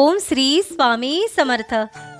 ओम श्री स्वामी समर्थ.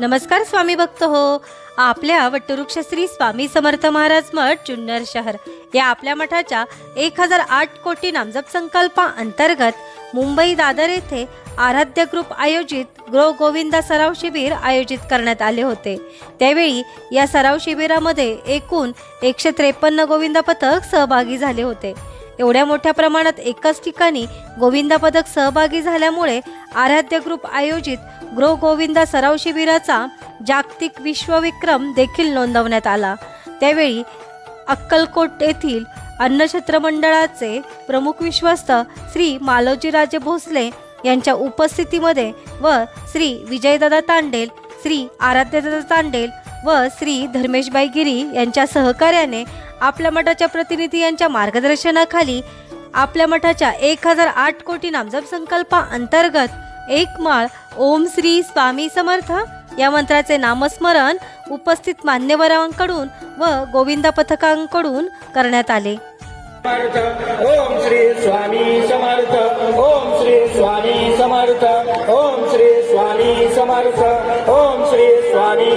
नमस्कार स्वामी भक्त हो. आपल्या वटवृक्ष श्री स्वामी समर्थ महाराज मठ जुन्नर शहर या आपल्या मठाच्या एक हजार आठ कोटी नामजप संकल्पा अंतर्गत मुंबई दादर येथे आराध्य ग्रुप आयोजित ग्रो गोविंदा सराव शिबिर आयोजित करण्यात आले होते. त्यावेळी या सराव शिबिरामध्ये एकूण एकशे त्रेपन्न गोविंदा पथक सहभागी झाले होते. एवढ्या मोठ्या प्रमाणात एकाच ठिकाणी गोविंदा पदक सहभागी झाल्यामुळे आराध्य ग्रुप आयोजित गृह गोविंदा सराव शिबिराचा जागतिक विश्वविक्रम देखील नोंदवण्यात आला. त्यावेळी अक्कलकोट येथील अन्नछत्र मंडळाचे प्रमुख विश्वस्त श्री मालोजीराजे भोसले यांच्या उपस्थितीमध्ये व श्री विजयदादा तांडेल श्री आराध्य तांडेल व श्री धर्मेशबाई गिरी यांच्या सहकार्याने आपल्या मठाच्या प्रतिनिधी यांच्या मार्गदर्शनाखाली आपल्या मठाच्या एक हजार आठ कोटी नामजप संकल्पा अंतर्गत एक माळ ओम श्री स्वामी समर्थ या मंत्राचे नामस्मरण उपस्थित मान्यवरांकडून व गोविंदा पथकांकडून करण्यात आले. ओम श्री स्वामी समर्थ ओम श्री स्वामी समर्थ ओम श्री स्वामी समर्थ ओम